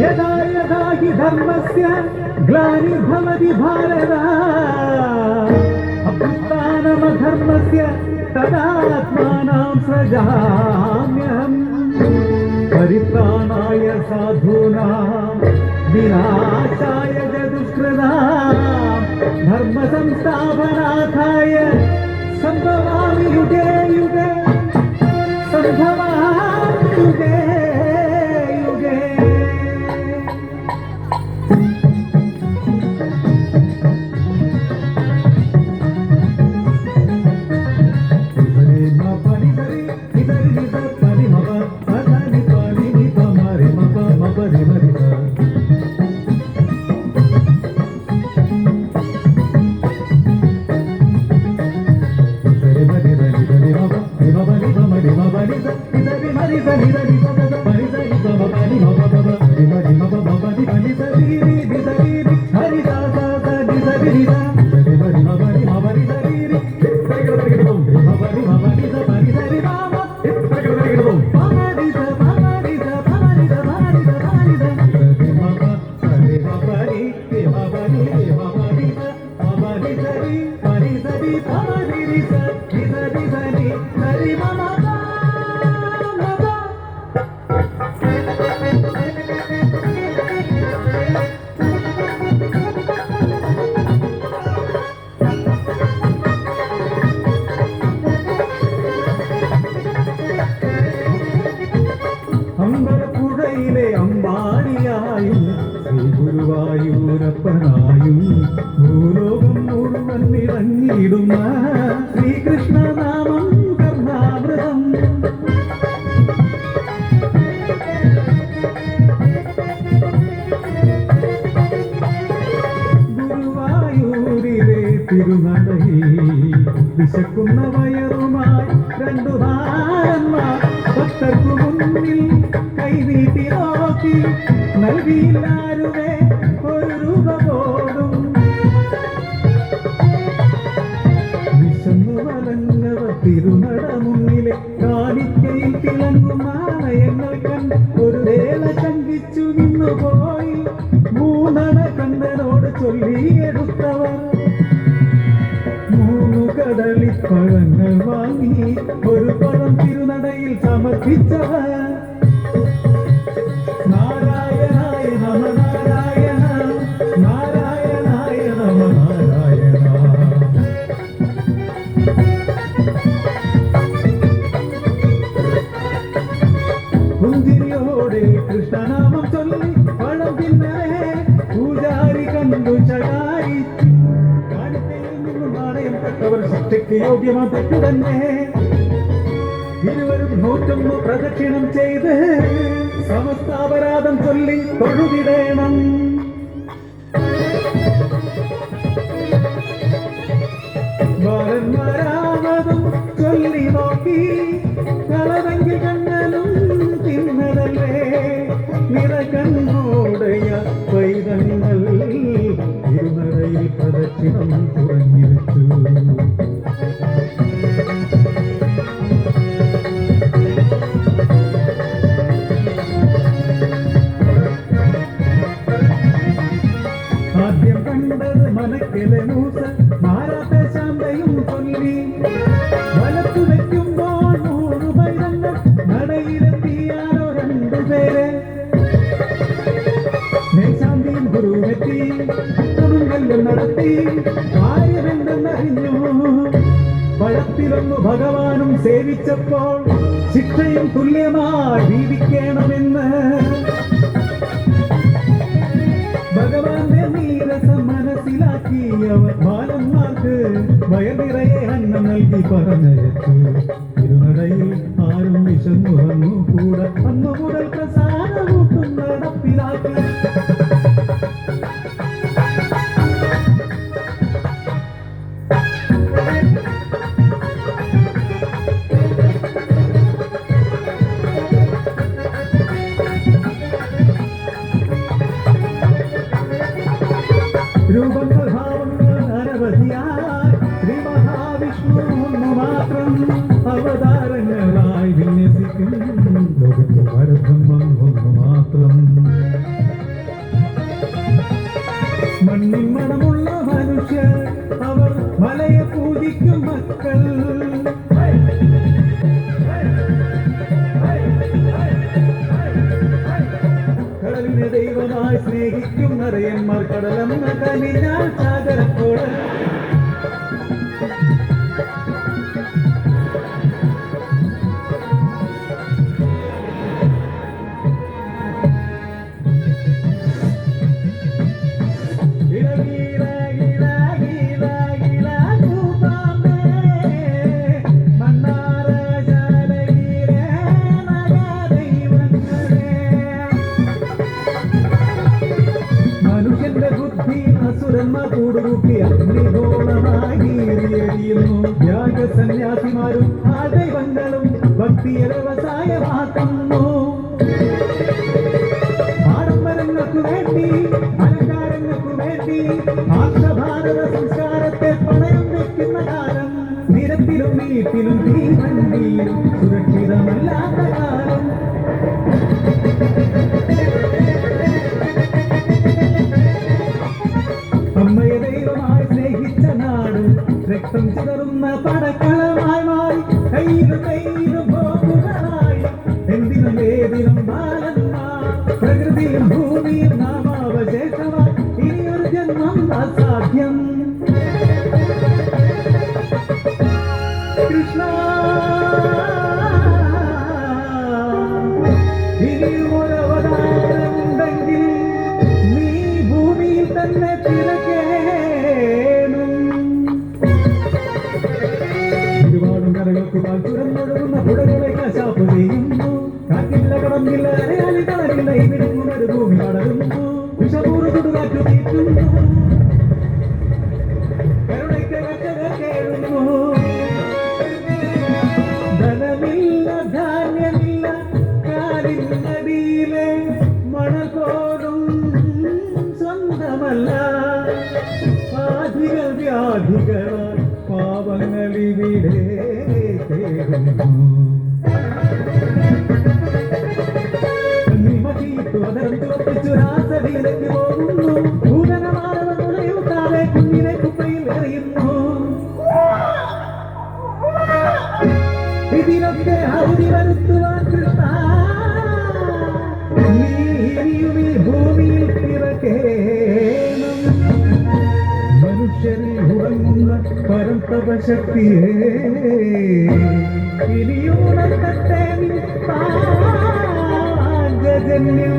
यदा से हि धर्मस्य ग्लानि भवति भारत अभ्युत्थानमधर्मस्य तदात्मानां सृजाम्यहम्। పరిత్రాణాయ సాధూనా వినాశాయ దుష్కృదా ధర్మ సంస్థాపనాథాయ సంభవామి యుగే యుగే సంభవ Marisa, Marisa, Marisa, Marisa, Marisa, Marisa, Marisa, Marisa, Marisa, Marisa, Marisa, Marisa, കരഞ്ഞിടുന്ന ശ്രീകൃഷ്ണനാമം കർണാമൃതം ഗുരുവായൂരിലെ തിരുനടയിൽ വിശക്കുന്ന വയറുമായി രണ്ടു ഭാരന്മാർ ഭക്തർക്കു മുന്നിൽ കൈവീട്ടി നോക്കി നൽകിയില്ലാരുവേ. വിളിച്ചു നിന്നു പോയി. മൂന്നട കണ്ണനോട് ചൊല്ലിയെടുത്തവർ മൂന്നു കടലിൽ പഴങ്ങൾ വാങ്ങി ഒരു പഴം തിരുനടയിൽ സമർപ്പിച്ചവർ. ശക്തിക്ക് യോഗ്യമതിട്ടു തന്നെ. ഇരുവരും നൂറ്റൊന്ന് പ്രദക്ഷിണം ചെയ്ത് സമസ്താപരാധം ചൊല്ലി തൊഴുതിടേണം. ബാലന്മാരാമതും ചൊല്ലി നോക്കി பேரே மேசாந்தியின் குரு வெற்றி അക്രമങ്ങൾ നടത്തി പഴത്തിലൊന്നു ഭഗവാനും സേവിച്ചപ്പോൾ ശിക്ഷയും തുല്യമായി ജീവിക്കണമെന്ന്. ഭഗവാൻ മയിലാക്കിയവർ ബാലന്മാർക്ക് വയറിറയെ അന്നം നൽകി പറഞ്ഞയച്ചു ഇരുനടയിൽ ആരും വിശന്നു വന്നു കൂടെ അന്നു മുതൽ പ്രസാദമൂട്ടും നടപ്പിലാക്കി മാത്രം അവതാരങ്ങളായി വിന്യസിക്കും ലോകത്തെ പരബ്രഹ്മം ഒന്ന് മാത്രം മണ്ണിൻ മണമുള്ള മനുഷ്യർ അവർ മലയെ പൂജിക്കും മക്കൾ. കടലിനെ ദൈവമായി സ്നേഹിക്കും നിറയന്മാർ കടലെന്ന കനിഞ്ഞാൽ സാഗരക്കോട് കൂടുകൂട്ടി അഗ്നിഗോളമായി എരിയുന്നു ത്യാഗ സന്യാസിമാരും ആ ദൈവങ്ങളും ഭക്തിയെ വ്യവസായമാക്കുന്നു ആഡംബരങ്ങൾക്ക് വേണ്ടി അലങ്കാരങ്ങൾക്ക് വേണ്ടി ആർഷഭാരത സംസ്കാരത്തെ പണയം വെക്കുന്ന കാലം നിരത്തിലും വീട്ടിലും തീവണ്ടിയിലും സുരക്ഷിതമല്ലാത്ത കാലം. ചിതറുന്ന പടക്കളമായി മാറി. കയ്യിലും കയ്യിലും ഭോഗുകളായി എന്തിനും ഏതിനും ബാലന്മാർ പ്രകൃതിയും ഭൂമിയും നാമാവശേഷമായി ഇനിയൊരു ജന്മം അസാധ്യം. കൃഷ്ണ. ഇനിയും ചുടുകാറ്റു നിമതി തുടർന്ന് ഒപ്പിച്ചു കേഴുന്നു ധനമില്ല ഇതിനൊക്കെ അവധി വരുത്തുവാൻ കൃഷ്ണ ഭൂമിയിൽ പിറക്കേണം ഉറങ്ങുന്ന പരന്തപ ശക്തിയെ ഇനിയും ഗജന്യ.